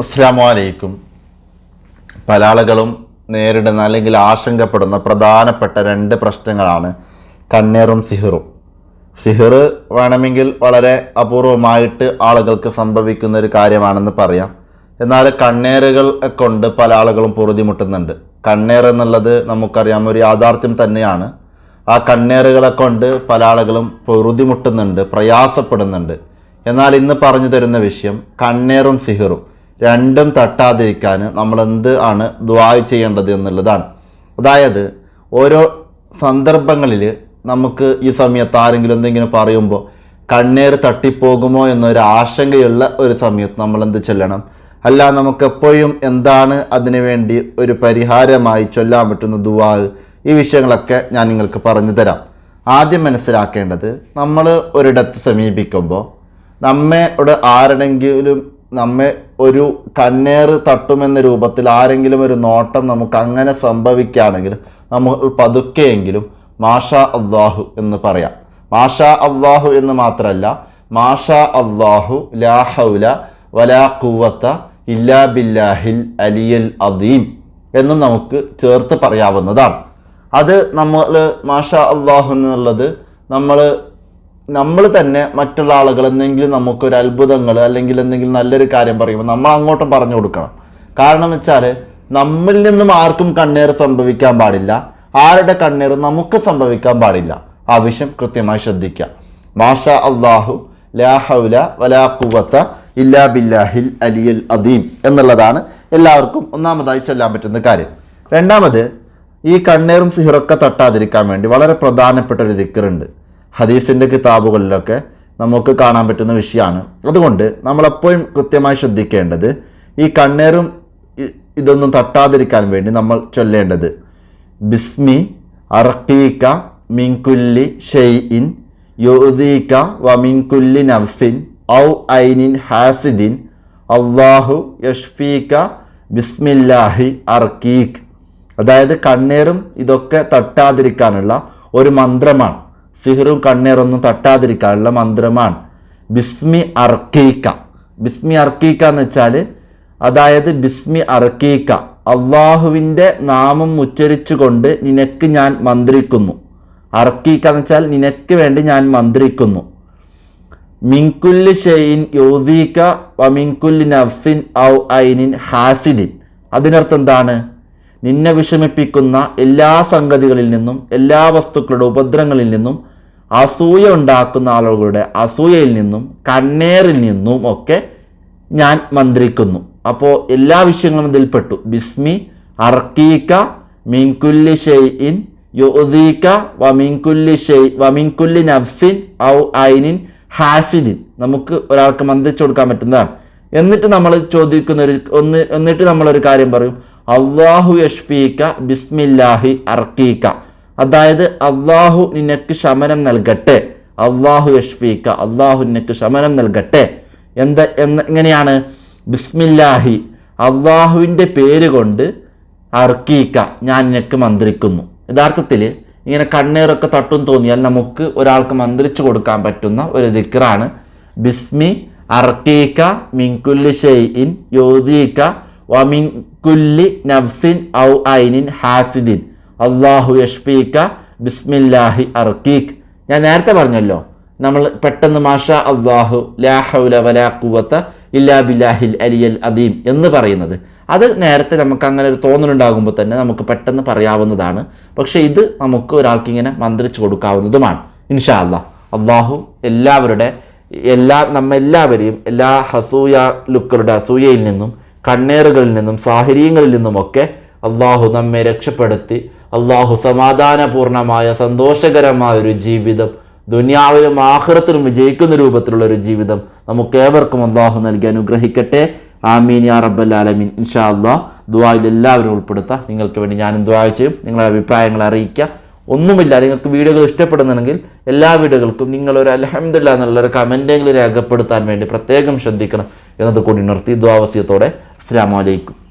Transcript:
അസ്സാം വലൈക്കും പല ആളുകളും നേരിടുന്ന അല്ലെങ്കിൽ ആശങ്കപ്പെടുന്ന പ്രധാനപ്പെട്ട രണ്ട് പ്രശ്നങ്ങളാണ് കണ്ണേറും സിഹിറും. സിഹിർ വേണമെങ്കിൽ വളരെ അപൂർവമായിട്ട് ആളുകൾക്ക് സംഭവിക്കുന്ന ഒരു കാര്യമാണെന്ന് പറയാം. എന്നാൽ കണ്ണേറുകൾ കൊണ്ട് പല ആളുകളും പൊറുതിമുട്ടുന്നുണ്ട്. കണ്ണേർ എന്നുള്ളത് നമുക്കറിയാം ഒരു യാഥാർത്ഥ്യം തന്നെയാണ്. ആ കണ്ണേറുകളെ കൊണ്ട് പല ആളുകളും പൊറുതിമുട്ടുന്നുണ്ട് പ്രയാസപ്പെടുന്നുണ്ട്. എന്നാൽ ഇന്ന് പറഞ്ഞു തരുന്ന വിഷയം കണ്ണേറും സിഹിറും. രണ്ടും തട്ടാതിരിക്കാൻ നമ്മൾ എന്ത് ആണ് ദ്വായ് ചെയ്യേണ്ടത് എന്നുള്ളതാണ്. അതായത് ഓരോ സന്ദർഭങ്ങളിൽ നമുക്ക് ഈ സമയത്ത് ആരെങ്കിലും എന്തെങ്കിലും പറയുമ്പോൾ കണ്ണേർ തട്ടിപ്പോകുമോ എന്നൊരു ആശങ്കയുള്ള ഒരു സമയത്ത് നമ്മൾ എന്ത് ചെല്ലണം? അല്ല നമുക്ക് എപ്പോഴും എന്താണ് അതിനു വേണ്ടി ഒരു പരിഹാരമായി ചൊല്ലാൻ പറ്റുന്ന ദുവാ ഈ വിഷയങ്ങളൊക്കെ ഞാൻ നിങ്ങൾക്ക് പറഞ്ഞു തരാം. ആദ്യം മനസ്സിലാക്കേണ്ടത് നമ്മൾ ഒരിടത്ത് സമീപിക്കുമ്പോൾ നമ്മയോട് ആരുടെങ്കിലും നമ്മെ ഒരു കന്നേറ് തട്ടുമെന്ന രൂപത്തിൽ ആരെങ്കിലും ഒരു നോട്ടം നമുക്ക് അങ്ങനെ സംഭവിക്കുകയാണെങ്കിൽ നമ്മൾ പതുക്കെയെങ്കിലും മാഷ അള്ളാഹു എന്ന് പറയാം. മാഷ അള്ളാഹു എന്ന് മാത്രമല്ല മാഷ അള്ളാഹു ലാ ഹൗല വലാ കുവത്ത ഇല്ലാ ബില്ലാഹിൽ അലിയൽ അദീം എന്നും നമുക്ക് ചേർത്ത് പറയാവുന്നതാണ്. അത് നമ്മൾ മാഷ അള്ളാഹു എന്നുള്ളത് നമ്മൾ നമ്മൾ തന്നെ മറ്റുള്ള ആളുകൾ എന്തെങ്കിലും നമുക്കൊരു അത്ഭുതങ്ങൾ അല്ലെങ്കിൽ എന്തെങ്കിലും നല്ലൊരു കാര്യം പറയുമ്പോൾ നമ്മൾ അങ്ങോട്ടും പറഞ്ഞു കൊടുക്കണം. കാരണം വെച്ചാൽ നമ്മിൽ നിന്നും ആർക്കും കണ്ണീർ സംഭവിക്കാൻ പാടില്ല. ആരുടെ കണ്ണീർ നമുക്ക് സംഭവിക്കാൻ പാടില്ല. ആവശ്യം കൃത്യമായി ശ്രദ്ധിക്കുക. മാഷ അള്ളാഹു ലാ ഹൗല വലാ കുവത്ത ഇല്ലാ ബില്ലാഹിൽ അലിയൽ അദീം എന്നുള്ളതാണ് എല്ലാവർക്കും ഒന്നാമതായി ചൊല്ലാൻ പറ്റുന്ന കാര്യം. രണ്ടാമത് ഈ കണ്ണീറും സിഹിറൊക്കെ തട്ടാതിരിക്കാൻ വേണ്ടി വളരെ പ്രധാനപ്പെട്ട ഒരു ദിക്കറുണ്ട് ഹദീസിന്റെ കിതാബുകളിലൊക്കെ നമുക്ക് കാണാൻ പറ്റുന്ന വിഷയമാണ്. അതുകൊണ്ട് നമ്മളെപ്പോഴും കൃത്യമായി ശ്രദ്ധിക്കേണ്ടത് ഈ കണ്ണേറും ഇതൊന്നും തട്ടാതിരിക്കാൻ വേണ്ടി നമ്മൾ ചൊല്ലേണ്ടത്. ബിസ്മി അർക്കീക്ക മിൻകുല്ലി ഷെയ്ഇൻ യുദീക്ക മിൻകുല്ലി നഫ്സിൻ ഔ ഐനിൻ ഹാസിദിൻ അള്ളാഹു യഷ്ഫീക്ക ബിസ്മില്ലാഹി അർക്കീഖ് അതായത് കണ്ണീറും ഇതൊക്കെ തട്ടാതിരിക്കാനുള്ള ഒരു മന്ത്രമാണ്. സിഹിറും കണ്ണീറൊന്നും തട്ടാതിരിക്കാനുള്ള മന്ത്രമാണ്. ബിസ്മി അർക്കീക്ക. ബിസ്മി അർക്കീക്ക എന്ന് വെച്ചാൽ അതായത് ബിസ്മി അർക്കീക്ക. അള്ളാഹുവിന്റെ നാമം ഉച്ചരിച്ചുകൊണ്ട് നിനക്ക് ഞാൻ മന്ത്രിക്കുന്നു. അർക്കീക്ക എന്ന് വെച്ചാൽ നിനക്ക് വേണ്ടി ഞാൻ മന്ത്രിക്കുന്നു. മിൻകുല്ലി ഷെയ്ൻ യോസീക്ക മിൻകുല്ലി നഫ്സിൻ ഔ ഐനിൻ ഹാസിദിൻ. അതിനർത്ഥം എന്താണ്? നിന്നെ വിഷമിപ്പിക്കുന്ന എല്ലാ സംഗതികളിൽ നിന്നും എല്ലാ വസ്തുക്കളുടെ ഉപദ്രവങ്ങളിൽ നിന്നും അസൂയ ഉണ്ടാക്കുന്ന ആളുകളുടെ അസൂയയിൽ നിന്നും കണ്ണേറിൽ നിന്നും ഒക്കെ ഞാൻ മന്ത്രിക്കുന്നു. അപ്പോൾ എല്ലാ വിഷയങ്ങളും ഇതിൽപ്പെട്ടു ബിസ്മി അർക്കീക്ക മിൻകുല്ലി ഷെയ്ഇൻ യുദീക്ക വമിൻകുല്ലി ഷെയ് വമിൻകുല്ലി നഫ്സിൻ ഔ ഐനിൻ ഹാസിനിൻ. നമുക്ക് ഒരാൾക്ക് മന്ത്രിച്ചു കൊടുക്കാൻ പറ്റുന്നതാണ്. എന്നിട്ട് നമ്മൾ ചോദിക്കുന്ന ഒരു ഒന്ന് എന്നിട്ട് നമ്മളൊരു കാര്യം പറയും. അള്ളാഹു യഷ്ഫീക്ക ബിസ്മില്ലാഹി അർക്കീക്ക. അതായത് അള്ളാഹു നിനക്ക് ശമനം നൽകട്ടെ. അള്ളാഹു യഷ്ഫീക്ക അള്ളാഹു നിനക്ക് ശമനം നൽകട്ടെ. എന്താ എങ്ങനെയാണ്? ബിസ്മില്ലാഹി അള്ളാഹുവിന്റെ പേര് കൊണ്ട് അർക്കീക്ക ഞാൻ നിനക്ക് മന്ത്രിക്കുന്നു. യഥാർത്ഥത്തിൽ ഇങ്ങനെ കണ്ണീറൊക്കെ തട്ടും തോന്നിയാൽ നമുക്ക് ഒരാൾക്ക് മന്ത്രിച്ചു കൊടുക്കാൻ പറ്റുന്ന ഒരു ദിക്റാണ്. ബിസ്മി അർക്കീക്ക മിൻകുല്ലി ഷെയ്ഇൻ യോദീക്ക വമിൻകുല്ലി നഫ്സിൻ ഔ ഐനിൻ ഹാസിദിൻ അള്ളാഹു യഷ്ഫീക്ക ബിസ്മില്ലാഹി അർക്കീഖ് ഞാൻ നേരത്തെ പറഞ്ഞല്ലോ നമ്മൾ പെട്ടെന്ന് മാഷ അള്ളാഹു ലാ ഹൗല വലാ കുവത്ത ഇല്ലാ ബില്ലാഹിൽ അലിയൽ അദീം എന്ന് പറയുന്നത്. അത് നേരത്തെ നമുക്ക് അങ്ങനെ ഒരു തോന്നലുണ്ടാകുമ്പോൾ തന്നെ നമുക്ക് പെട്ടെന്ന് പറയാവുന്നതാണ്. പക്ഷേ ഇത് നമുക്ക് ഒരാൾക്ക് ഇങ്ങനെ മന്ത്രിച്ചു കൊടുക്കാവുന്നതുമാണ്. ഇൻഷാ അള്ളാഹ് അള്ളാഹു എല്ലാവരുടെ എല്ലാ നമ്മെല്ലാവരെയും എല്ലാ ഹസൂയ ലുക്കളുടെ അസൂയയിൽ നിന്നും കണ്ണേറുകളിൽ നിന്നും സാഹചര്യങ്ങളിൽ നിന്നുമൊക്കെ അള്ളാഹു നമ്മെ രക്ഷപ്പെടുത്തി അള്ളാഹു സമാധാനപൂർണമായ സന്തോഷകരമായ ഒരു ജീവിതം ദുനിയാവിലും ആഹ്റത്തിലും വിജയിക്കുന്ന രൂപത്തിലുള്ള ഒരു ജീവിതം നമുക്ക് ഏവർക്കും അള്ളാഹു നൽകി അനുഗ്രഹിക്കട്ടെ. ആമീൻ യാ റബ്ബൽ ആലമീൻ. ഇൻഷാ അള്ളാഹ് ദുബായിൽ എല്ലാവരും ഉൾപ്പെടുത്താം. നിങ്ങൾക്ക് വേണ്ടി ഞാനും ദുബായ് ചെയ്യും. നിങ്ങളുടെ അഭിപ്രായങ്ങൾ അറിയിക്കുക. ഒന്നുമില്ല നിങ്ങൾക്ക് വീഡിയോകൾ ഇഷ്ടപ്പെടുന്നുണ്ടെങ്കിൽ എല്ലാ വീഡിയോകൾക്കും നിങ്ങളൊരു അലഹമില്ല എന്നുള്ളൊരു കമന്റെങ്കിലും രേഖപ്പെടുത്താൻ വേണ്ടി പ്രത്യേകം ശ്രദ്ധിക്കണം. എന്നത് കൂടി നിർത്തി ദ്വാവസ്യത്തോടെ അസ്സാം വലൈക്കും